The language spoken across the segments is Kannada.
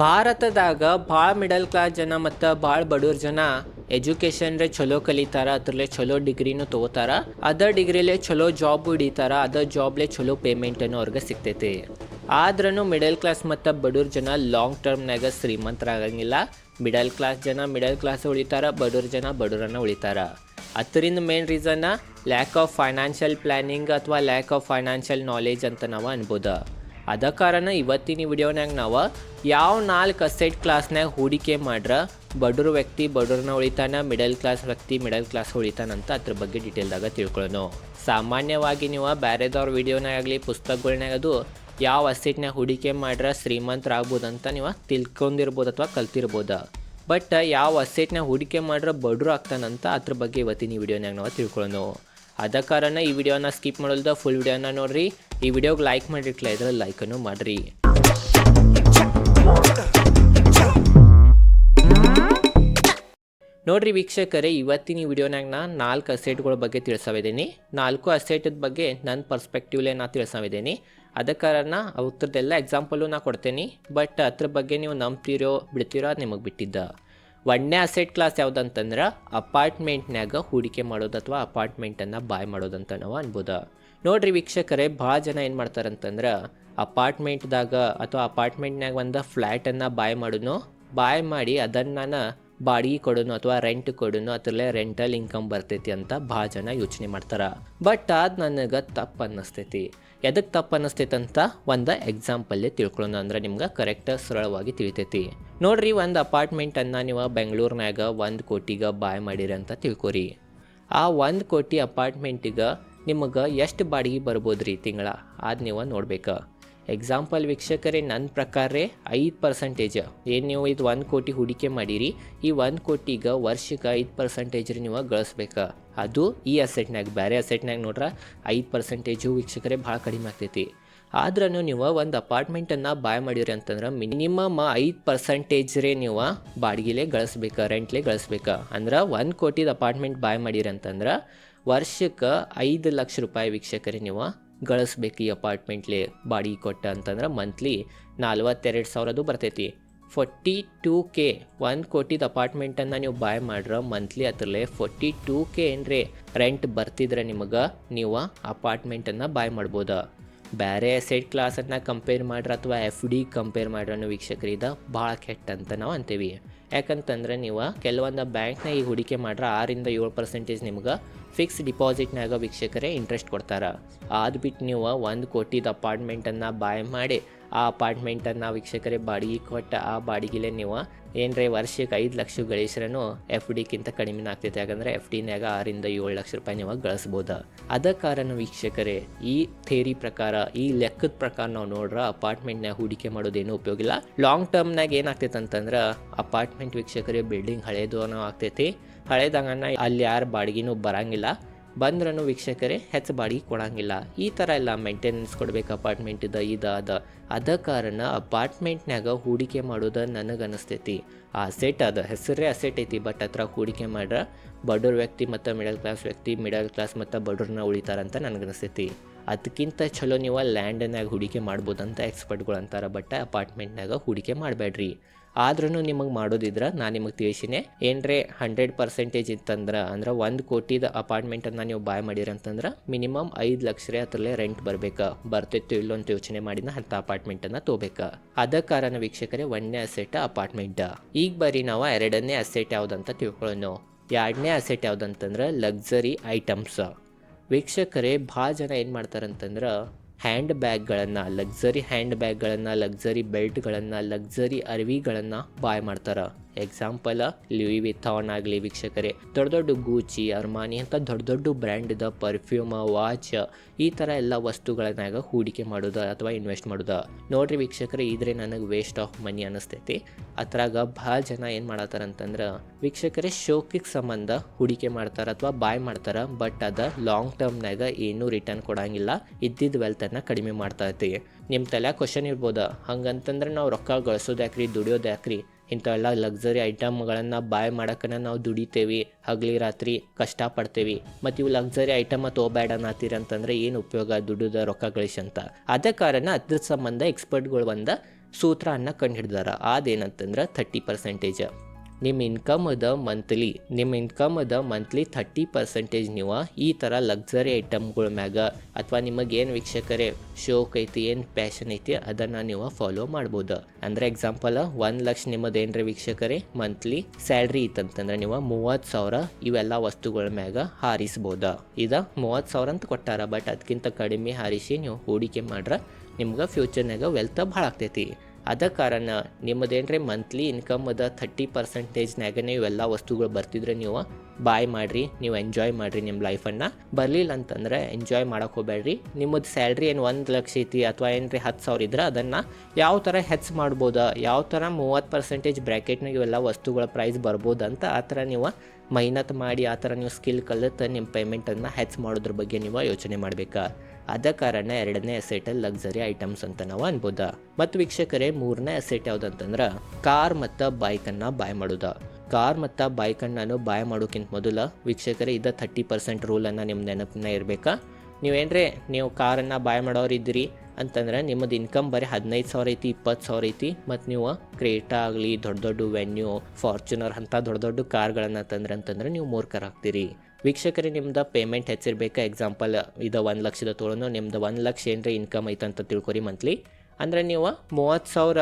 ಭಾರತದಾಗ ಭಾಳ ಮಿಡಲ್ ಕ್ಲಾಸ್ ಜನ ಮತ್ತು ಭಾಳ ಬಡವ್ರ ಜನ ಎಜುಕೇಶನ್ ರೇ ಚಲೋ ಕಲಿತಾರ, ಅದ್ರಲ್ಲೇ ಚಲೋ ಡಿಗ್ರಿನೂ ತಗೋತಾರ. ಅದ ಡಿಗ್ರಿಲೇ ಚಲೋ ಜಾಬ್ ಹಿಡಿತಾರ, ಅದ ಜಾಬ್ಲೆ ಚಲೋ ಪೇಮೆಂಟನ್ನು ಅವ್ರಿಗೆ ಸಿಗ್ತೈತಿ. ಆದ್ರೂ ಮಿಡಲ್ ಕ್ಲಾಸ್ ಮತ್ತು ಬಡವ್ರ ಜನ ಲಾಂಗ್ ಟರ್ಮ್ನಾಗ ಶ್ರೀಮಂತರಾಗಂಗಿಲ್ಲ. ಮಿಡಲ್ ಕ್ಲಾಸ್ ಜನ ಮಿಡಲ್ ಕ್ಲಾಸ್ ಉಳಿತಾರ ಬಡವ್ರ ಜನ ಬಡವ್ರನ್ನ ಉಳಿತಾರ. ಅದರಿಂದ ಮೇನ್ ರೀಸನ್ನ ಲ್ಯಾಕ್ ಆಫ್ ಫೈನಾನ್ಷಿಯಲ್ ಪ್ಲ್ಯಾನಿಂಗ್ ಅಥವಾ ಲ್ಯಾಕ್ ಆಫ್ ಫೈನಾನ್ಷಿಯಲ್ ನಾಲೆಜ್ ಅಂತ ನಾವು ಅನ್ಬೋದು. ಅದ ಕಾರಣ ಇವತ್ತಿನ ವಿಡಿಯೋನಾಗ ನಾವು ಯಾವ ನಾಲ್ಕು ಅಸೆಟ್ ಕ್ಲಾಸ್ನಾಗ ಹೂಡಿಕೆ ಮಾಡ್ರ ಬಡವ್ರ ವ್ಯಕ್ತಿ ಬಡವ್ರನ್ನ ಉಳಿತಾನ ಮಿಡಲ್ ಕ್ಲಾಸ್ ವ್ಯಕ್ತಿ ಮಿಡಲ್ ಕ್ಲಾಸ್ ಉಳಿತಾನ ಅಂತ ಅದ್ರ ಬಗ್ಗೆ ಡೀಟೇಲ್ದಾಗ ತಿಳ್ಕೊಳ್ಳೋಣ ಸಾಮಾನ್ಯವಾಗಿ ನೀವು ಬೇರೆದವ್ರ ವಿಡಿಯೋನಾಗಲಿ ಪುಸ್ತಕಗಳ್ನಾಗ ಅದು ಯಾವ ಅಸೆಟ್ನಾಗ ಹೂಡಿಕೆ ಮಾಡ್ರ ಶ್ರೀಮಂತರಾಗ್ಬೋದಂತ ನೀವು ತಿಳ್ಕೊಂಡಿರ್ಬೋದು ಅಥವಾ ಕಲ್ತಿರ್ಬೋದು. ಬಟ್ ಯಾವ ಅಸೆಟ್ನಾಗ ಹೂಡಿಕೆ ಮಾಡ್ರ ಬಡ್ರು ಆಗ್ತಾನಂತ ಅದ್ರ ಬಗ್ಗೆ ಇವತ್ತಿನ ವಿಡಿಯೋನಾಗ ನಾವು ತಿಳ್ಕೊಳ್ಳೋಣ ಅದ ಕಾರಣ ಈ ವಿಡಿಯೋನ ಸ್ಕಿಪ್ ಮಾಡಲ್ದ ಫುಲ್ ವಿಡಿಯೋನ ನೋಡ್ರಿ. ಈ ವಿಡಿಯೋಗೆ ಲೈಕ್ ಮಾಡಿರ್ಲಿಲ್ಲ ಇದ್ರೆ ಲೈಕನ್ನು ಮಾಡಿರಿ. ನೋಡ್ರಿ ವೀಕ್ಷಕರೇ, ಇವತ್ತಿನ ಈ ವಿಡಿಯೋನಾಗ ನಾ ನಾಲ್ಕು ಅಸೆಟ್ಗಳ ಬಗ್ಗೆ ತಿಳಿಸವಿದ್ದೀನಿ. ನಾಲ್ಕು ಅಸೆಟದ ಬಗ್ಗೆ ನನ್ನ ಪರ್ಸ್ಪೆಕ್ಟಿವ್ಲೇ ನಾ ತಿಳಿಸವಿದ್ದೀನಿ. ಅದ ಕಾರಣ ಅವ್ರದ್ದೆಲ್ಲ ಎಕ್ಸಾಂಪಲು ನಾ ಕೊಡ್ತೇನೆ. ಬಟ್ ಅದ್ರ ಬಗ್ಗೆ ನೀವು ನಂಬ್ತೀರೋ, ಬಿಡ್ತಿರೋ ನಿಮಗೆ ಬಿಟ್ಟಿದ್ದ. ಒಂದನೇ ಅಸೆಟ್ ಕ್ಲಾಸ್ ಯಾವುದಂತಂದ್ರೆ ಅಪಾರ್ಟ್ಮೆಂಟ್ನಾಗ ಹೂಡಿಕೆ ಮಾಡೋದು ಅಥವಾ ಅಪಾರ್ಟ್ಮೆಂಟನ್ನು ಬಾಯ್ ಮಾಡೋದಂತ ನಾವು ಅನ್ಬೋದು. ನೋಡ್ರಿ ವೀಕ್ಷಕರೇ, ಭಾಳ ಜನ ಏನು ಮಾಡ್ತಾರಂತಂದ್ರೆ ಅಪಾರ್ಟ್ಮೆಂಟ್ದಾಗ ಅಥವಾ ಅಪಾರ್ಟ್ಮೆಂಟ್ನಾಗ ಒಂದು ಫ್ಲ್ಯಾಟನ್ನು ಬಾಯ್ ಮಾಡೋನು, ಬಾಯ್ ಮಾಡಿ ಅದನ್ನು ನಾನು ಬಾಡಿಗೆ ಕೊಡೋನು ಅಥವಾ ರೆಂಟ್ ಕೊಡೋನು, ಅದರಲ್ಲೇ ರೆಂಟಲ್ ಇನ್ಕಮ್ ಬರ್ತೈತಿ ಅಂತ ಭಾಳ ಜನ ಯೋಚನೆ ಮಾಡ್ತಾರೆ. ಬಟ್ ಅದು ನನಗೆ ತಪ್ಪು ಅನ್ನಿಸ್ತೈತಿ. ಎದಕ್ಕೆ ತಪ್ಪು ಅನ್ನಿಸ್ತೈತಿ ಅಂತ ಒಂದು ಎಕ್ಸಾಂಪಲ್ಲೇ ತಿಳ್ಕೊಳ್ಳೋಣ. ಅಂದ್ರೆ ನಿಮ್ಗೆ ಕರೆಕ್ಟ್ ಸರಳವಾಗಿ ತಿಳಿತೈತಿ. ನೋಡ್ರಿ ಒಂದು ಅಪಾರ್ಟ್ಮೆಂಟನ್ನು ನೀವು ಬೆಂಗಳೂರಿನಾಗ ಒಂದು ಕೋಟಿಗೆ ಬಾಯ್ ಮಾಡಿರಿ ಅಂತ ತಿಳ್ಕೊರಿ. ಆ ಒಂದು ಕೋಟಿ ಅಪಾರ್ಟ್ಮೆಂಟಿಗೆ ನಿಮಗೆ ಎಷ್ಟು ಬಾಡಿಗೆ ರೀ ತಿಂಗಳ? ಅದು ನೀವು ನೋಡ್ಬೇಕು. ಎಕ್ಸಾಂಪಲ್ ವೀಕ್ಷಕರೇ, ನನ್ನ ಪ್ರಕಾರ ಐದು ಪರ್ಸೆಂಟೇಜ್ ಏನು ನೀವು ಇದು ಒಂದು ಕೋಟಿ ಹೂಡಿಕೆ ಮಾಡಿರಿ, ಈ ಒಂದು ಕೋಟಿಗೆ ವರ್ಷಕ್ಕೆ ಐದು ಪರ್ಸೆಂಟೇಜ್ ನೀವು ಗಳಿಸ್ಬೇಕು. ಅದು ಈ ಅಸೆಟ್ನಾಗ ಬೇರೆ ಅಸೆಟ್ನಾಗ ನೋಡ್ರೆ ಐದು ಪರ್ಸೆಂಟೇಜು ವೀಕ್ಷಕರೇ ಭಾಳ ಕಡಿಮೆ ಆಗ್ತೈತಿ. ಆದ್ರೂ ನೀವು ಒಂದು ಅಪಾರ್ಟ್ಮೆಂಟನ್ನು ಬಾಯ್ ಮಾಡಿರಿ ಅಂತಂದ್ರೆ ಮಿನಿಮಮ್ ಐದು ಪರ್ಸೆಂಟೇಜ್ ರೇ ನೀವು ಬಾಡಿಗೆಲೆ ಗಳಿಸ್ಬೇಕು ರೆಂಟ್ಲೆ ಗಳಿಸ್ಬೇಕು. ಅಂದ್ರೆ ಒಂದು ಕೋಟಿದ ಅಪಾರ್ಟ್ಮೆಂಟ್ ಬಾಯ್ ಮಾಡಿರಿ ಅಂತಂದ್ರೆ ವರ್ಷಕ್ಕೆ ಐದು ಲಕ್ಷ ರೂಪಾಯಿ ವೀಕ್ಷಕರೇ ನೀವು ಗಳಿಸ್ಬೇಕು ಈ ಅಪಾರ್ಟ್ಮೆಂಟ್ಲಿ ಬಾಡಿಗೆ ಕೊಟ್ಟ ಅಂತಂದ್ರೆ ಮಂತ್ಲಿ ನಲ್ವತ್ತೆರಡು ಸಾವಿರದು ಬರ್ತೈತಿ. ಫೋರ್ಟಿ ಟೂ ಕೆ ಒಂದು ಕೋಟಿದ ಅಪಾರ್ಟ್ಮೆಂಟನ್ನು ನೀವು ಬಾಯ್ ಮಾಡ್ರೆ ಮಂತ್ಲಿ ಅದರಲ್ಲೇ ಫೋರ್ಟಿ ಟೂ ಕೆ ಏನ್ರಿ? ರೆಂಟ್ ಬರ್ತಿದ್ರೆ ನಿಮಗೆ ನೀವು ಅಪಾರ್ಟ್ಮೆಂಟನ್ನು ಬಾಯ್ ಮಾಡ್ಬೋದು. ಬೇರೆ ಅಸೆಟ್ ಕ್ಲಾಸನ್ನು ಕಂಪೇರ್ ಮಾಡ್ರೆ ಅಥವಾ ಎಫ್ ಡಿ ಕಂಪೇರ್ ಮಾಡ್ರೆ ವೀಕ್ಷಕರು ಇದು ಭಾಳ ಕೆಟ್ಟ ಅಂತ ನಾವು ಅಂತೀವಿ. ಯಾಕಂತಂದ್ರೆ ನೀವು ಕೆಲವೊಂದು ಬ್ಯಾಂಕ್ನಾಗ ಈ ಹೂಡಿಕೆ ಮಾಡ್ರೆ ಆರಿಂದ ಏಳು ಪರ್ಸೆಂಟೇಜ್ ನಿಮ್ಗೆ ಫಿಕ್ಸ್ ಡಿಪಾಸಿಟ್ನಾಗ ವೀಕ್ಷಕರೇ ಇಂಟ್ರೆಸ್ಟ್ ಕೊಡ್ತಾರೆ. ಅದು ಬಿಟ್ಟು ನೀವು ಒಂದು ಕೋಟಿದ ಅಪಾರ್ಟ್ಮೆಂಟನ್ನು ಬಾಯ್ ಮಾಡಿ ಆ ಅಪಾರ್ಟ್ಮೆಂಟನ್ನು ವೀಕ್ಷಕರೇ ಬಾಡಿಗೆ ಕೊಟ್ಟ ಆ ಬಾಡಿಗೆಲೆ ನೀವು ಏನರ ವರ್ಷಕ್ಕೆ ಐದು ಲಕ್ಷ ಗಳಿಸ್ರೂ ಎಫ್ ಡಿಕ್ಕಿಂತ ಕಡಿಮೆ ಆಗ್ತೈತೆ. ಯಾಕಂದರೆ ಎಫ್ ಡಿನ್ಯಾಗ ಆರಿಂದ ಏಳು ಲಕ್ಷ ರೂಪಾಯಿ ನೀವು ಗಳಿಸ್ಬೋದು. ಅದ ಕಾರಣ ವೀಕ್ಷಕರೇ, ಈ ಥೇರಿ ಪ್ರಕಾರ, ಈ ಲೆಕ್ಕದ ಪ್ರಕಾರ ನಾವು ನೋಡ್ರ ಅಪಾರ್ಟ್ಮೆಂಟ್ನಾಗ ಹೂಡಿಕೆ ಮಾಡೋದೇನು ಉಪಯೋಗ ಇಲ್ಲ. ಲಾಂಗ್ ಟರ್ಮ್ನಾಗ ಏನಾಗ್ತೈತೆ ಅಂತಂದ್ರೆ ಅಪಾರ್ಟ್ಮೆಂಟ್ ವೀಕ್ಷಕರೇ ಬಿಲ್ಡಿಂಗ್ ಹಳೇದು ಅನ್ನೋ ಆಗ್ತೈತಿ. ಹಳೇದಂಗನ್ನ ಅಲ್ಲಿ ಯಾರು ಬಾಡಿಗೆನೂ ಬರಂಗಿಲ್ಲ. ಬಂದ್ರೂ ವೀಕ್ಷಕರೇ ಹೆಚ್ಚು ಬಾಡಿಗೆ ಕೊಡಂಗಿಲ್ಲ. ಈ ಥರ ಎಲ್ಲ ಮೇಂಟೆನೆನ್ಸ್ ಕೊಡ್ಬೇಕು ಇದು ಅದ ಅದ ಕಾರಣ ಅಪಾರ್ಟ್ಮೆಂಟ್ನಾಗ ಹೂಡಿಕೆ ಮಾಡೋದು ನನಗೆ ಅನಿಸ್ತೈತಿ ಆ ಅಸೆಟ್ ಅದ, ಹೆಸರೇ ಅಸೆಟ್ ಐತಿ ಬಟ್ ಹತ್ರ ಹೂಡಿಕೆ ಮಾಡ್ರೆ ಬಡವ್ರ ವ್ಯಕ್ತಿ ಮತ್ತು ಮಿಡಲ್ ಕ್ಲಾಸ್ ವ್ಯಕ್ತಿ ಮಿಡಲ್ ಕ್ಲಾಸ್ ಮತ್ತು ಬಡವ್ರನ್ನ ಉಳಿತಾರಂತ ನನಗೆ ಅನಿಸ್ತೈತಿ ಅದಕ್ಕಿಂತ ಚಲೋ ನೀವು ಲ್ಯಾಂಡ್ನಾಗ ಹೂಡಿಕೆ ಮಾಡ್ಬೋದಂತ ಎಕ್ಸ್ಪರ್ಟ್ಗಳು ಅಂತಾರೆ ಬಟ್ ಅಪಾರ್ಟ್ಮೆಂಟ್ನಾಗ ಹೂಡಿಕೆ ಮಾಡಬೇಡ್ರಿ ಆದ್ರೂ ನಿಮಗೆ ಮಾಡೋದಿದ್ರೆ ನಾನು ನಿಮಗೆ ತಿಳಿಸಿನಿ. ಏನ್ರೆ ಹಂಡ್ರೆಡ್ ಪರ್ಸೆಂಟೇಜ್ ಇತ್ತಂದ್ರೆ, ಅಂದ್ರೆ ಒಂದು ಕೋಟಿದ ಅಪಾರ್ಟ್ಮೆಂಟನ್ನು ನೀವು ಬಾಯ್ ಮಾಡಿರಿ ಅಂತಂದ್ರೆ ಮಿನಿಮಮ್ ಐದು ಲಕ್ಷ ರೀ ಅದರಲ್ಲೇ ರೆಂಟ್ ಬರ್ಬೇಕು. ಬರ್ತಿತ್ತು ಇಲ್ಲೋ ಅಂತ ಯೋಚನೆ ಮಾಡಿನ ಅಂಥ ಅಪಾರ್ಟ್ಮೆಂಟನ್ನು ತೊಗೋಬೇಕು ಅದ ಕಾರಣ ವೀಕ್ಷಕರೇ, ಒಂದನೇ ಅಸೆಟ್ ಅಪಾರ್ಟ್ಮೆಂಟ್ ಈಗ ಬರೀ ನಾವು ಎರಡನೇ ಅಸೆಟ್ ಯಾವುದಂತ ತಿಳ್ಕೊಳ್ಳೋಣ ಎರಡನೇ ಅಸೆಟ್ ಯಾವುದಂತಂದ್ರೆ ಲಕ್ಸರಿ ಐಟಮ್ಸ್ ವೀಕ್ಷಕರೇ, ಭಾಳ ಜನ ಏನು ಮಾಡ್ತಾರಂತಂದ್ರೆ ಹ್ಯಾಂಡ್ ಬ್ಯಾಗ್ಗಳನ್ನು ಲಕ್ಸರಿ ಹ್ಯಾಂಡ್ ಬ್ಯಾಗ್ಗಳನ್ನು ಲಕ್ಸರಿ ಬೆಲ್ಟ್ಗಳನ್ನು ಲಕ್ಸರಿ ಅರಿವಿಗಳನ್ನು ಬಾಯ್ ಮಾಡ್ತಾರೆ. ಎಕ್ಸಾಂಪಲ್ ಲಿವಿ ವಿಥಾನ್ ಆಗಲಿ ವೀಕ್ಷಕರೇ. ದೊಡ್ಡ ದೊಡ್ಡ ಗೂಚಿ ಅರ್ಮಾನಿ ಅಂತ ದೊಡ್ಡ ದೊಡ್ಡ ಬ್ರ್ಯಾಂಡ್ದ ಪರ್ಫ್ಯೂಮ್ ವಾಚ್ ಈ ಥರ ಎಲ್ಲ ವಸ್ತುಗಳನ್ನಾಗ ಹೂಡಿಕೆ ಮಾಡೋದು ಅಥವಾ ಇನ್ವೆಸ್ಟ್ ಮಾಡೋದು? ನೋಡ್ರಿ ವೀಕ್ಷಕರೇ, ಇದ್ರೆ ನನಗೆ ವೇಸ್ಟ್ ಆಫ್ ಮನಿ ಅನಿಸ್ತೈತಿ. ಅದ್ರಾಗ ಭಾಳ ಜನ ಏನು ಮಾಡತ್ತಾರ ಅಂತಂದ್ರೆ ವೀಕ್ಷಕರೇ ಶೋಕಿಗೆ ಸಂಬಂಧ ಹೂಡಿಕೆ ಮಾಡ್ತಾರೆ ಅಥವಾ ಬಾಯ್ ಮಾಡ್ತಾರೆ ಬಟ್ ಅದ ಲಾಂಗ್ ಟರ್ಮ್ನಾಗ ಏನೂ ರಿಟರ್ನ್ ಕೊಡಂಗಿಲ್ಲ. ಇದ್ದಿದ್ದ ವೆಲ್ತನ್ನು ಕಡಿಮೆ ಮಾಡ್ತಾ ಇರ್ತೀವಿ. ನಿಮ್ಮ ತಲೆ ಕ್ವಶನ್ ಇರ್ಬೋದು? ಹಂಗಂತಂದ್ರೆ ನಾವು ರೊಕ್ಕ ಗಳಿಸೋದು ಯಾಕ್ರಿ, ದುಡಿಯೋದು ಯಾಕ್ರಿ? ಇಂಥವೆಲ್ಲ ಲಕ್ಸರಿ ಐಟಮ್ಗಳನ್ನು ಬಾಯ್ ಮಾಡೋಕ್ಕನ ನಾವು ದುಡಿತೇವೆ. ಹಗಲಿ ರಾತ್ರಿ ಕಷ್ಟಪಡ್ತೇವೆ. ಮತ್ತು ಇವು ಲಕ್ಸರಿ ಐಟಮ್ ತೊಗೋಬೇಡ ಅನ್ನತ್ತೀರಿ ಅಂತಂದ್ರೆ ಏನು ಉಪಯೋಗ? ದುಡ್ಡುದ ರೊಕ್ಕ ಅಂತ ಅದ ಕಾರಣ ಅದ್ರ ಸಂಬಂಧ ಎಕ್ಸ್ಪರ್ಟ್ಗಳು ಬಂದ ಅನ್ನ ಕಂಡು ಹಿಡ್ದಾರ ಅದೇನಂತಂದ್ರೆ ಥರ್ಟಿ ಪರ್ಸೆಂಟೇಜ್ ನಿಮ್ಮ ಇನ್ಕಮ್ ಅದ ಮಂತ್ಲಿ ನಿಮ್ಮ ಇನ್ಕಮ್ ಅದ ಮಂತ್ಲಿ ಥರ್ಟಿ ಪರ್ಸೆಂಟೇಜ್ ನೀವು ಈ ಥರ ಲಕ್ಸರಿ ಐಟಮ್ಗಳ ಮ್ಯಾಗ. ಅಥವಾ ನಿಮಗೆ ಏನು ವೀಕ್ಷಕರೇ, ಶೋಕ್ ಐತಿ, ಏನು ಪ್ಯಾಷನ್ ಐತಿ, ಅದನ್ನು ನೀವು ಫಾಲೋ ಮಾಡ್ಬೋದು. ಅಂದರೆ ಎಕ್ಸಾಂಪಲ್ ಒಂದು ಲಕ್ಷ ನಿಮ್ಮದು ಏನ್ರಿ ವೀಕ್ಷಕರೇ ಮಂತ್ಲಿ ಸ್ಯಾಲ್ರಿ ಇತ್ತಂತಂದ್ರೆ ನೀವು ಮೂವತ್ತು ಸಾವಿರ ಇವೆಲ್ಲ ವಸ್ತುಗಳ ಮ್ಯಾಗ ಹಾರಿಸ್ಬೋದ. ಇದು ಮೂವತ್ತು ಸಾವಿರ ಅಂತ ಕೊಟ್ಟಾರ ಬಟ್ ಅದಕ್ಕಿಂತ ಕಡಿಮೆ ಹಾರಿಸಿ ನೀವು ಹೂಡಿಕೆ ಮಾಡ್ರೆ ನಿಮ್ಗೆ ಫ್ಯೂಚರ್ನಾಗ ವೆಲ್ತ್ ಭಾಳ ಆಗ್ತೈತಿ. ಅದ ಕಾರಣ ನಿಮ್ಮದೇನ್ರಿ ಮಂತ್ಲಿ ಇನ್ಕಮ್ ಅದ ಥರ್ಟಿ ಪರ್ಸೆಂಟೇಜ್ನಾಗನೇ ಇವೆಲ್ಲ ವಸ್ತುಗಳು ಬರ್ತಿದ್ರೆ ನೀವು ಬಾಯ್ ಮಾಡಿರಿ, ನೀವು ಎಂಜಾಯ್ ಮಾಡಿರಿ ನಿಮ್ಮ ಲೈಫನ್ನು ಬರಲಿಲ್ಲ ಅಂತಂದ್ರೆ ಎಂಜಾಯ್ ಮಾಡೋಕೆ ಹೋಗ್ಬೇಡ್ರಿ. ನಿಮ್ಮದು ಸ್ಯಾಲ್ರಿ ಏನು ಒಂದು ಲಕ್ಷ ಐತಿ ಅಥವಾ ಏನ್ರಿ ಹತ್ತು ಸಾವಿರ ಇದ್ರೆ ಅದನ್ನು ಯಾವ ಥರ ಹೆಚ್ಚು ಮಾಡ್ಬೋದಾ, ಯಾವ ಥರ ಮೂವತ್ತು ಪರ್ಸೆಂಟೇಜ್ ಬ್ರ್ಯಾಕೆಟ್ನಾಗ ಇವೆಲ್ಲ ವಸ್ತುಗಳ ಪ್ರೈಸ್ ಬರ್ಬೋದು ಅಂತ ಆ ಥರ ನೀವು ಮೈನತ್ ಮಾಡಿ ಆ ಥರ ನೀವು ಸ್ಕಿಲ್ ಕಲಿತು ನಿಮ್ಮ ಪೇಮೆಂಟನ್ನು ಹೆಚ್ಚು ಮಾಡೋದ್ರ ಬಗ್ಗೆ ನೀವು ಯೋಚನೆ ಮಾಡಬೇಕಾ? ಅದ ಕಾರಣ ಎರಡನೇ ಅಸೆಟಲ್ ಲಕ್ಸರಿ ಐಟಮ್ಸ್ ಅಂತ ನಾವು ಅನ್ಬೋದ. ಮತ್ತು ವೀಕ್ಷಕರೇ, ಮೂರನೇ ಅಸೆಟ್ ಯಾವುದಂತಂದ್ರೆ ಕಾರ್ ಮತ್ತು ಬೈಕನ್ನು ಬಾಯ್ ಮಾಡೋದ. ಕಾರ್ ಮತ್ತು ಬೈಕನ್ನು ನಾನು ಬಾಯ್ ಮಾಡೋಕ್ಕಿಂತ ಮೊದಲು ವೀಕ್ಷಕರೇ ಇದ್ದ ಥರ್ಟಿ ಪರ್ಸೆಂಟ್ ರೂಲನ್ನು ನಿಮ್ಮ ನೆನಪನ್ನ ಇರಬೇಕಾ? ನೀವೇನ್ರಿ, ನೀವು ಕಾರನ್ನು ಬಾಯ್ ಮಾಡೋರು ಇದ್ದೀರಿ ಅಂತಂದ್ರೆ ನಿಮ್ಮದು ಇನ್ಕಮ್ ಬರೀ ಹದಿನೈದು ಸಾವಿರ ಐತಿ ಇಪ್ಪತ್ತು ಸಾವಿರ ಐತಿ, ಮತ್ತು ನೀವು ಕ್ರೇಟಾ ಆಗಲಿ, ದೊಡ್ಡ ದೊಡ್ಡ ವೆನ್ಯೂ ಫಾರ್ಚುನರ್ ಅಂಥ ದೊಡ್ಡ ದೊಡ್ಡ ಕಾರ್ಗಳನ್ನು ತಂದ್ರೆ ಅಂತಂದ್ರೆ ನೀವು ಮೂರ್ಖರಾಗ್ತೀರಿ ವೀಕ್ಷಕರೇ, ನಿಮ್ದು ಪೇಮೆಂಟ್ ಹೆಚ್ಚಿರ್ಬೇಕು. ಎಕ್ಸಾಂಪಲ್ ಇದು ಒಂದು ಲಕ್ಷದ ತೊಗೊಳನು ನಿಮ್ದು ಒಂದು ಲಕ್ಷ ಏನರ ಇನ್ಕಮ್ ಐತೆ ಅಂತ ತಿಳ್ಕೊರಿ ಮಂತ್ಲಿ ಅಂದರೆ ನೀವು ಮೂವತ್ತು ಸಾವಿರ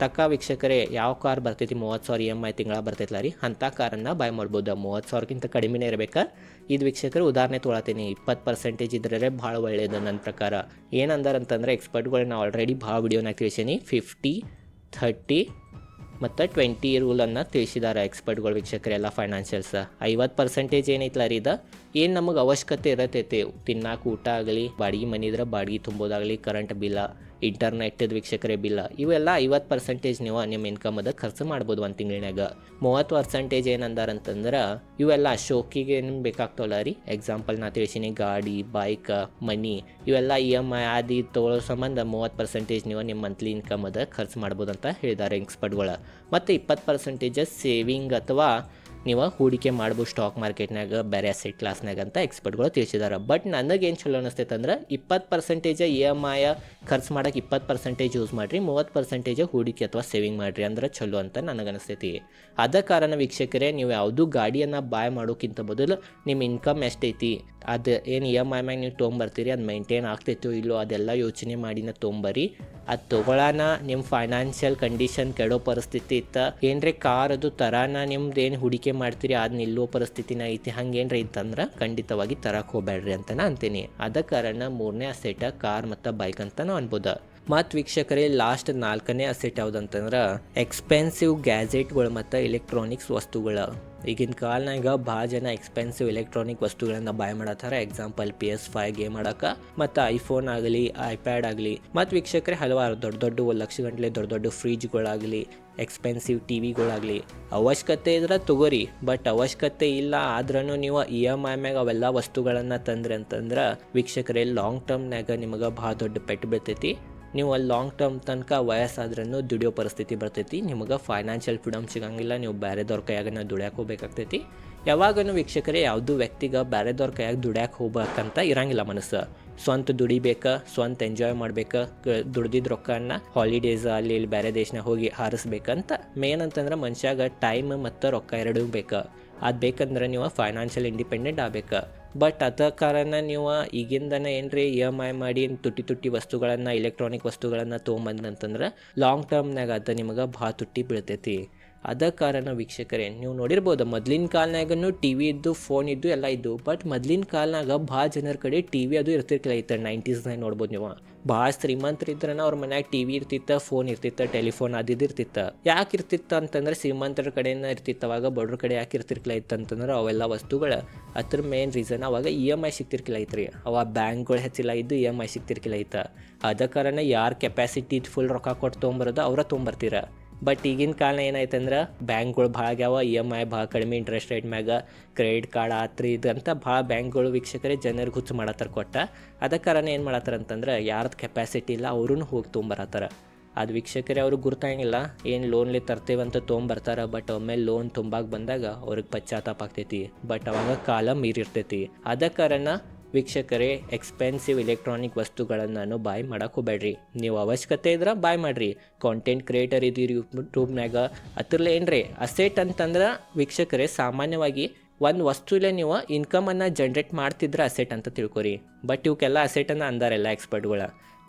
ತಕ್ಕ ವೀಕ್ಷಕರೇ, ಯಾವ ಕಾರ್ ಬರ್ತೈತಿ? ಮೂವತ್ತು ಸಾವಿರ ಇ ಎಂ ಐ ತಿಂಗಳ ಬರ್ತೈತಲ್ಲ ರೀ ಅಂಥ ಕಾರನ್ನು ಬಾಯ್ ಮಾಡ್ಬೋದು. ಮೂವತ್ತು ಸಾವಿರಕ್ಕಿಂತ ಕಡಿಮೆನೇ ಇರಬೇಕಾ? ಇದು ವೀಕ್ಷಕರು ಉದಾಹರಣೆ ತೊಗೊಳತೀನಿ ಇಪ್ಪತ್ತು ಪರ್ಸೆಂಟೇಜ್ ಇದ್ರೆ ಭಾಳ ಒಳ್ಳೆಯದು ನನ್ನ ಪ್ರಕಾರ. ಏನಂದಾರಂತಂದ್ರೆ ನಾವು ಆಲ್ರೆಡಿ ಭಾಳ ವಿಡಿಯೋನಾಗ ತಿಳಿಸೀನಿ. ಫಿಫ್ಟಿ ಥರ್ಟಿ ಮತ್ತು ಟ್ವೆಂಟಿ ರೂಲನ್ನು ತಿಳಿಸಿದ್ದಾರೆ ಎಕ್ಸ್ಪರ್ಟ್ಗಳು ವೀಕ್ಷಕರೆಲ್ಲ ಫೈನಾನ್ಷಿಯಲ್ಸ್ ಐವತ್ತು ಪರ್ಸೆಂಟೇಜ್ ಏನೈತಲ್ಲ ರೀ ಇದು? ಏನು ನಮಗೆ ಅವಶ್ಯಕತೆ ಇರತೈತೆ? ತಿನ್ನಾಕ ಊಟ ಆಗಲಿ, ಬಾಡಿಗೆ ಮನೆ ಇದ್ರೆ ಬಾಡಿಗೆ ತುಂಬೋದಾಗಲಿ ಕರೆಂಟ್ ಬಿಲ್ಲ ಇಂಟರ್ನೆಟ್ಟದ ವೀಕ್ಷಕರೇ ಬಿಲ್ಲ. ಇವೆಲ್ಲ ಐವತ್ತು ಪರ್ಸೆಂಟೇಜ್ ನೀವು ನಿಮ್ಮ ಇನ್ಕಮ್ ಅದ ಖರ್ಚು ಮಾಡ್ಬೋದು ಒಂದು ತಿಂಗಳಿನಾಗ ಮೂವತ್ತು ಪರ್ಸೆಂಟೇಜ್ ಏನಂದಾರಂತಂದ್ರೆ, ಇವೆಲ್ಲ ಶೋಕಿಗೆ ಏನು ಬೇಕಾಗ್ತಾವಲ್ಲ ರೀ. ಎಕ್ಸಾಂಪಲ್ ನಾ ತಿಳಿಸಿನಿ, ಗಾಡಿ ಬೈಕ್ ಮನಿ ಇವೆಲ್ಲ ಇ ಎಂ ಐ ಆದಿ ತೊಗೊಳ್ಳೋ ಸಂಬಂಧ ಮೂವತ್ತು ಪರ್ಸೆಂಟೇಜ್ ನೀವು ನಿಮ್ಮ ಮಂತ್ಲಿ ಇನ್ಕಮ್ ಅದ ಖರ್ಚು ಮಾಡ್ಬೋದು ಅಂತ ಹೇಳಿದ್ದಾರೆ ಎಕ್ಸ್ಪರ್ಟ್ಗಳು ಮತ್ತು ಇಪ್ಪತ್ತು ಪರ್ಸೆಂಟೇಜಸ್ ಸೇವಿಂಗ್ ಅಥವಾ ನೀವು ಹೂಡಿಕೆ ಮಾಡ್ಬೋದು ಸ್ಟಾಕ್ ಮಾರ್ಕೆಟ್ನಾಗ ಬೇರೆ ಅಸೆಟ್ ಕ್ಲಾಸ್ನಾಗ ಅಂತ ಎಕ್ಸ್ಪರ್ಟ್ಗಳು ತಿಳಿಸಿದ್ದಾರೆ. ಬಟ್ ನನಗೇನು ಚಲೋ ಅನಿಸ್ತೈತೆ ಅಂದ್ರೆ ಇಪ್ಪತ್ತು ಪರ್ಸೆಂಟೇಜ್ ಇ ಎಂ ಐ ಖರ್ಚು ಮಾಡೋಕೆ ಇಪ್ಪತ್ತು ಪರ್ಸೆಂಟೇಜ್ ಯೂಸ್ ಮಾಡಿರಿ, ಮೂವತ್ತು ಪರ್ಸೆಂಟೇಜ್ ಹೂಡಿಕೆ ಅಥವಾ ಸೇವಿಂಗ್ ಮಾಡಿರಿ ಅಂದ್ರೆ ಚಲೋ ಅಂತ ನನಗೆ ಅನಿಸ್ತೈತಿ. ಅದ ಕಾರಣ ವೀಕ್ಷಕರೇ, ನೀವು ಯಾವುದು ಗಾಡಿಯನ್ನು ಬಾಯ್ ಮಾಡೋಕ್ಕಿಂತ ಮೊದಲು ನಿಮ್ಮ ಇನ್ಕಮ್ ಎಷ್ಟೈತಿ? ಅದು ಏನು ಇ ಎಂ ಐ ಮ್ಯಾಗ ನೀವು ತೊಗೊಂಬರ್ತೀರಿ, ಅದು ಮೈಂಟೈನ್ ಆಗ್ತೈತೋ ಇಲ್ಲೋ ಅದೆಲ್ಲ ಯೋಚನೆ ಮಾಡಿನ ತೊಗೊಂಬರಿ. ಅದು ತೊಗೊಳಾನ ನಿಮ್ಮ ಫೈನಾನ್ಷಿಯಲ್ ಕಂಡೀಷನ್ ಕೆಡೋ ಪರಿಸ್ಥಿತಿ ಇತ್ತ. ಏನ್ರಿ ಕಾರ್ ಅದು ತರಾನ ನಿಮ್ದು ಏನು ಹೂಡಿಕೆ ಮಾಡ್ತೀರಿ, ಅದು ನಿಲ್ಲೋ ಪರಿಸ್ಥಿತಿನ ಐತಿ ಹಂಗೇನ್ರಿ ಇತ್ತಂದ್ರೆ ಖಂಡಿತವಾಗಿ ತರಕ್ಕೆ ಹೋಗ್ಬೇಡ್ರಿ ಅಂತ ನಾ ಅಂತೀನಿ. ಅದ ಕಾರಣ ಮೂರನೇ ಅಸೆಟ ಕಾರ್ ಮತ್ತು ಬೈಕ್ ಅಂತ ನಾವು ಅನ್ಬೋದು. ಮತ್ತು ವೀಕ್ಷಕರೇ ಲಾಸ್ಟ್ ನಾಲ್ಕನೇ ಅಸೆಟ್ ಯಾವುದಂತಂದ್ರೆ ಎಕ್ಸ್ಪೆನ್ಸಿವ್ ಗ್ಯಾಜೆಟ್ಗಳು ಮತ್ತು ಎಲೆಕ್ಟ್ರಾನಿಕ್ಸ್ ವಸ್ತುಗಳು. ಈಗಿನ ಕಾಲ್ನಾಗ ಭಾಳ ಜನ ಎಕ್ಸ್ಪೆನ್ಸಿವ್ ಎಲೆಕ್ಟ್ರಾನಿಕ್ ವಸ್ತುಗಳನ್ನು buy ಮಾಡತ್ತಾರ. Example P S five game ಆಡಕ, ಮತ್ತು ಐಫೋನ್ ಆಗಲಿ ಐಪ್ಯಾಡ್ ಆಗಲಿ, ಮತ್ತು ವೀಕ್ಷಕರೆ ಹಲವಾರು ದೊಡ್ಡ ದೊಡ್ಡ ಒಂದು ಲಕ್ಷ ಗಂಟಲೆ ದೊಡ್ಡ ದೊಡ್ಡ ಫ್ರಿಜ್ಗಳಾಗಲಿ ಎಕ್ಸ್ಪೆನ್ಸಿವ್ ಟಿ ವಿಗಳಾಗಲಿ ಅವಶ್ಯಕತೆ ಇದ್ರೆ ತಗೋರಿ ಬಟ್ ಅವಶ್ಯಕತೆ ಇಲ್ಲ ಆದ್ರೂ ನೀವು ಇ ಎಂ ಐ ಮ್ಯಾಗ ಅವೆಲ್ಲ ವಸ್ತುಗಳನ್ನು ತಂದ್ರಿ ಅಂತಂದ್ರೆ ವೀಕ್ಷಕರೇ ಲಾಂಗ್ ಟರ್ಮ್ನಾಗ ನಿಮಗೆ ಭಾಳ ದೊಡ್ಡ ಪೆಟ್ಟು ಬೀಳ್ತೈತಿ. ನೀವು ಅಲ್ಲಿ ಲಾಂಗ್ ಟರ್ಮ್ ತನಕ ವಯಸ್ಸಾದ್ರೂ ದುಡಿಯೋ ಪರಿಸ್ಥಿತಿ ಬರ್ತೈತಿ. ನಿಮಗೆ ಫೈನಾನ್ಷಿಯಲ್ ಫ್ರೀಡಮ್ ಸಿಗಂಗಿಲ್ಲ. ನೀವು ಬೇರೆದವ್ರ ಕೈಯಾಗ ದುಡ್ಯಾಕೆ ಹೋಗ್ಬೇಕಾಗ್ತೈತಿ. ಯಾವಾಗನೂ ವೀಕ್ಷಕರೇ, ಯಾವುದೂ ವ್ಯಕ್ತಿಗೆ ಬೇರೆದವ್ರ ಕೈಯಾಗ ದುಡ್ಯಾಕೆ ಹೋಗ್ಬೇಕಂತ ಇರಂಗಿಲ್ಲ ಮನಸ್ಸು. ಸ್ವಂತ ದುಡಿಬೇಕು, ಸ್ವಂತ ಎಂಜಾಯ್ ಮಾಡ್ಬೇಕು ದುಡ್ದಿದ್ದ ರೊಕ್ಕನ ಹಾಲಿಡೇಸ್ ಅಲ್ಲಿ ಇಲ್ಲಿ ಬೇರೆ ದೇಶನ ಹೋಗಿ ಹಾರಿಸ್ಬೇಕಂತ ಮೇನ್ ಅಂತಂದ್ರೆ ಮನುಷ್ಯಾಗ ಟೈಮ್ ಮತ್ತು ರೊಕ್ಕ ಎರಡೂ ಬೇಕು. ಅದು ಬೇಕಂದ್ರೆ ನೀವು ಫೈನಾನ್ಷಿಯಲ್ ಇಂಡಿಪೆಂಡೆಂಟ್ ಆಗ್ಬೇಕು. ಬಟ್ ಅದ ಕಾರಣ ನೀವು ಈಗಿಂದನೇ ಏನ್ರಿ ಇ ಎಂ ಐ ಮಾಡಿ ತುಟ್ಟಿ ತುಟ್ಟಿ ವಸ್ತುಗಳನ್ನು ಎಲೆಕ್ಟ್ರಾನಿಕ್ ವಸ್ತುಗಳನ್ನು ತೊಗೊಂಬಂದ್ರಿ ಅಂತಂದ್ರೆ ಲಾಂಗ್ ಟರ್ಮ್ನಾಗ ಅದು ನಿಮಗೆ ಭಾಳ ತುಟ್ಟಿ ಬೀಳ್ತೈತಿ. ಅದ ಕಾರಣ ವೀಕ್ಷಕರೇ, ನೀವು ನೋಡಿರ್ಬೋದು ಮೊದ್ಲಿನ ಕಾಲ್ನಾಗನು ಟಿ ವಿ ಇದ್ದು ಫೋನ್ ಇದ್ದು, ಎಲ್ಲ ಇದ್ದು ಬಟ್ ಮೊದ್ಲಿನ ಕಾಲ್ನಾಗ ಭಾಳ ಜನರ ಕಡೆ ಟಿ ವಿ ಅದು ಇರ್ತಿರ್ಕಿಲ್ಲ ಇತ್ತು ನೈಂಟೀಸ್ನಾಗ ನೋಡ್ಬೋದು ನೀವು. ಭಾಳ ಶ್ರೀಮಂತರಿದ್ರನ ಅವ್ರ ಮನ್ಯಾಗ ಟಿ ವಿ ಇರ್ತಿತ್ತ ಫೋನ್ ಇರ್ತಿತ್ತ ಟೆಲಿಫೋನ್ ಅದು ಇರ್ತಿತ್ತು. ಯಾಕೆ ಇರ್ತಿತ್ತ ಅಂತಂದ್ರೆ ಶ್ರೀಮಂತರ ಕಡೆಯಿಂದ ಇರ್ತಿತ್ತು, ಅವಾಗ ಬಡ್ರ ಕಡೆ ಯಾಕೆ ಇರ್ತಿರ್ಕಿಲ್ಲ ಇತ್ತು ಅಂತಂದ್ರೆ ಅವೆಲ್ಲ ವಸ್ತುಗಳು ಅದ್ರ ಮೇನ್ ರೀಸನ್ ಅವಾಗ ಇ ಎಂ ಐ ಸಿಗ್ತಿರ್ಕಿಲ್ಲ ಐತ್ರಿ. ಅವ ಬ್ಯಾಂಕ್ಗಳು ಹೆಚ್ಚಿಲ್ಲ ಇದ್ದು ಇ ಎಂ ಐ ಸಿಗ್ತಿರ್ಕಿಲ್ಲ ಐತ ಅದ ಕಾರಣ ಯಾರ ಕೆಪಾಸಿಟಿ ಫುಲ್ ರೊಕ್ಕ ಕೊಟ್ಟು ತೊಗೊಂಬರೋದು ಅವ್ರ ತೊಗೊಂಬರ್ತೀರ ಬಟ್ ಈಗಿನ ಕಾಲ ಏನಾಯ್ತಂದ್ರೆ, ಬ್ಯಾಂಕ್ಗಳು ಭಾಳ ಆಗ್ಯಾವ ಇ ಎಂ ಐ ಭಾಳ ಕಡಿಮೆ ಇಂಟ್ರೆಸ್ಟ್ ರೇಟ್ ಮ್ಯಾಗ ಕ್ರೆಡಿಟ್ ಕಾರ್ಡ್ ಆತ್ರಿ ಅಂತ ಭಾಳ ಬ್ಯಾಂಕ್ಗಳು ವೀಕ್ಷಕರೇ ಜನರಿಗೆ ಹುಚ್ಚು ಮಾಡತ್ತಾರ ಕೊಟ್ಟ. ಅದ ಏನು ಮಾಡತ್ತಾರ ಅಂತಂದ್ರೆ, ಯಾರ್ದು ಕೆಪಾಸಿಟಿ ಇಲ್ಲ ಅವ್ರೂ ಹೋಗಿ ತೊಗೊಂಬರತ್ತಾರ ಅದು ವೀಕ್ಷಕರೇ ಅವ್ರಿಗೆ ಗುರ್ತಾಗಿಲ್ಲ ಏನು ಲೋನ್ಲಿ ತರ್ತೇವಂತ ತೊಗೊಂಬರ್ತಾರ ಬಟ್ ಒಮ್ಮೆ ಲೋನ್ ತುಂಬಾಗ ಬಂದಾಗ ಅವ್ರಿಗೆ ಪಶ್ಚಾತ್ತಾಪ ಆಗ್ತೈತಿ. ಬಟ್ ಅವಾಗ ಕಾಲ ಮೀರಿರ್ತೈತಿ. ಅದ ಕಾರಣ ವೀಕ್ಷಕರೇ ಎಕ್ಸ್ಪೆನ್ಸಿವ್ ಇಲೆಕ್ಟ್ರಾನಿಕ್ ವಸ್ತುಗಳನ್ನು ಬಾಯ್ ಮಾಡಕ್ಕೆ ಹೋಗ್ಬೇಡ್ರಿ ನೀವು ಅವಶ್ಯಕತೆ ಇದ್ರೆ ಬಾಯ್ ಮಾಡಿರಿ. ಕಾಂಟೆಂಟ್ ಕ್ರಿಯೇಟರ್ ಇದ್ದೀರಿ ಯೂಟ್ಯೂಬ್ನಾಗ ಅದ್ರಲ್ಲೇ ಏನ್ರಿ ಅಸೆಟ್ ಅಂತಂದ್ರೆ ವೀಕ್ಷಕರೇ, ಸಾಮಾನ್ಯವಾಗಿ ಒಂದು ವಸ್ತುಲೇ ನೀವು ಇನ್ಕಮನ್ನು ಜನ್ರೇಟ್ ಮಾಡ್ತಿದ್ರೆ ಅಸೆಟ್ ಅಂತ ತಿಳ್ಕೊರಿ. ಬಟ್ ಇವಕ್ಕೆಲ್ಲ ಅಸೆಟನ್ನು ಅಂದಾರೆಲ್ಲ ಎಕ್ಸ್ಪರ್ಟ್ಗಳ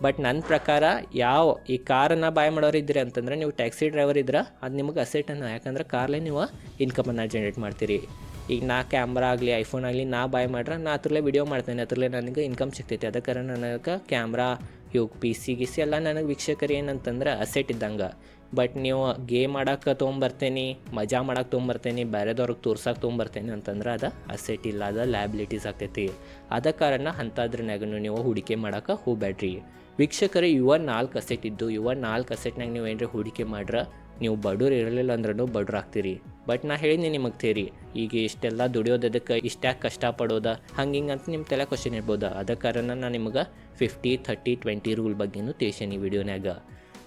ಬಟ್ ನನ್ನ ಪ್ರಕಾರ ಯಾವ ಈ ಕಾರನ್ನು ಬಾಯ್ ಮಾಡೋರು ಇದ್ದೀರಿ ಅಂತಂದ್ರೆ ನೀವು ಟ್ಯಾಕ್ಸಿ ಡ್ರೈವರ್ ಇದ್ರೆ, ಅದು ನಿಮಗೆ ಅಸೆಟನ್ನು ಯಾಕಂದ್ರೆ ಕಾರ್ಲೇ ನೀವು ಇನ್ಕಮನ್ನು ಜನ್ರೇಟ್ ಮಾಡ್ತೀರಿ. ಈಗ ನಾ ಕ್ಯಾಮ್ರಾ ಆಗಲಿ ಐಫೋನ್ ಆಗಲಿ, ನಾ ಬಾಯ್ ಮಾಡ್ರೆ ನಾ ಅದ್ರಲ್ಲೇ ವಿಡಿಯೋ ಮಾಡ್ತೇನೆ. ಅದ್ರಲ್ಲೇ ನನಗೆ ಇನ್ಕಮ್ ಸಿಗ್ತೈತಿ. ಅದಕ್ಕಾರ ನನಗೆ ಕ್ಯಾಮ್ರಾ ಇವಾಗ ಪಿ ಸಿ ಗಿಸಿ ಎಲ್ಲ ನನಗೆ ವೀಕ್ಷಕರು ಏನಂತಂದ್ರೆ ಅಸೆಟ್ ಇದ್ದಂಗೆ. ಬಟ್ ನೀವು ಗೇಮ್ ಆಡಕ್ಕೆ ತೊಗೊಂಬರ್ತೇನೆ, ಮಜಾ ಮಾಡಕ್ಕೆ ತೊಗೊಂಬರ್ತೇನೆ, ಬೇರೆದವ್ರಿಗೆ ತೋರ್ಸೋಕೆ ತೊಗೊಂಬರ್ತೇನೆ ಅಂತಂದ್ರೆ ಅದು ಅಸೆಟ್ ಇಲ್ಲ, ಅದು ಲ್ಯಾಬಿಲಿಟೀಸ್ ಆಗ್ತೈತಿ. ಅದ ಕಾರಣ ಅಂಥದ್ರನ್ಯಾಗೂ ನೀವು ಹೂಡಿಕೆ ಮಾಡಕ್ಕೆ ಹೋಗ್ಬೇಡ್ರಿ ವೀಕ್ಷಕರೇ ಇವ ನಾಲ್ಕು ಅಸೆಟ್ ಇದ್ದು ಇವ ನಾಲ್ಕು ಅಸೆಟ್ನಾಗ ನೀವು ಏನಾರ ಹೂಡಿಕೆ ಮಾಡ್ರೆ? ನೀವು ಬಡವ್ರು ಇರಲಿಲ್ಲ ಅಂದ್ರೂ ಬಡ್ರಾಗ್ತೀರಿ ಬಟ್ ನಾ ಹೇಳಿನಿ ನಿಮಗೆ ತೇರಿ, ಈಗ ಇಷ್ಟೆಲ್ಲ ದುಡಿಯೋದಕ್ಕೆ ಇಷ್ಟ್ಯಾಕೆ ಕಷ್ಟಪಡೋದ, ಹಂಗೆ ಹಿಂಗೆ ಅಂತ ನಿಮ್ಮ ತಲೆ ಕ್ವಶನ್ ಇರ್ಬೋದು. ಅದ ಕಾರಣ ನಾನು ನಿಮಗೆ ಫಿಫ್ಟಿ ಥರ್ಟಿ ಟ್ವೆಂಟಿ ರೂಲ್ ಬಗ್ಗೆನೂ ತಿಳಿಸೇನಿ ಈ ವಿಡಿಯೋನಾಗ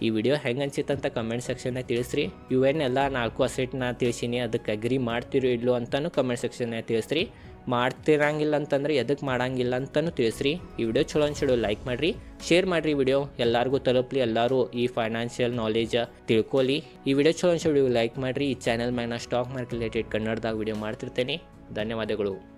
ಈ ವಿಡಿಯೋ ಹೆಂಗೆ ಅನ್ಸಿತ್ತಂತ ಕಮೆಂಟ್ ಸೆಕ್ಷನ್ನಾಗ ತಿಳಿಸ್ರಿ. ಇವೇನೆಲ್ಲ ನಾಲ್ಕು ಅಸೆಟ್ನ ತಿಳಿಸೀನಿ ಅದಕ್ಕೆ ಅಗ್ರಿ ಮಾಡ್ತಿರೋ ಇಲ್ಲೋ ಅಂತಲೂ ಕಮೆಂಟ್ ಸೆಕ್ಷನ್ನಾಗ ತಿಳಿಸ್ರಿ. ಮಾಡ್ತಿರಂಗಿಲ್ಲ ಅಂತಂದ್ರೆ ಎದಕ್ಕೆ ಮಾಡಂಗಿಲ್ಲ ಅಂತಲೂ ತಿಳಿಸ್ರಿ. ಈ ವಿಡಿಯೋ ಚಲೋ ಅನ್ಸಿಡು ಲೈಕ್ ಮಾಡಿರಿ ಶೇರ್ ಮಾಡಿರಿ ವಿಡಿಯೋ. ಎಲ್ಲರಿಗೂ ತಲುಪಲಿ, ಎಲ್ಲರೂ ಈ ಫೈನಾನ್ಷಿಯಲ್ ನಾಲೇಜ್ ತಿಳ್ಕೊಲಿ ಈ ವಿಡಿಯೋ ಚಲೋ ಅನ್ಸಿಡು ಲೈಕ್ ಮಾಡಿರಿ. ಈ ಚಾನಲ್ ಮ್ಯಾಗ ನಾ ಸ್ಟಾಕ್ ಮಾರ್ಕೆಟ್ ರಿಲೇಟೆಡ್ ಕನ್ನಡದಾಗ ವಿಡಿಯೋ ಮಾಡ್ತಿರ್ತೇನೆ. ಧನ್ಯವಾದಗಳು.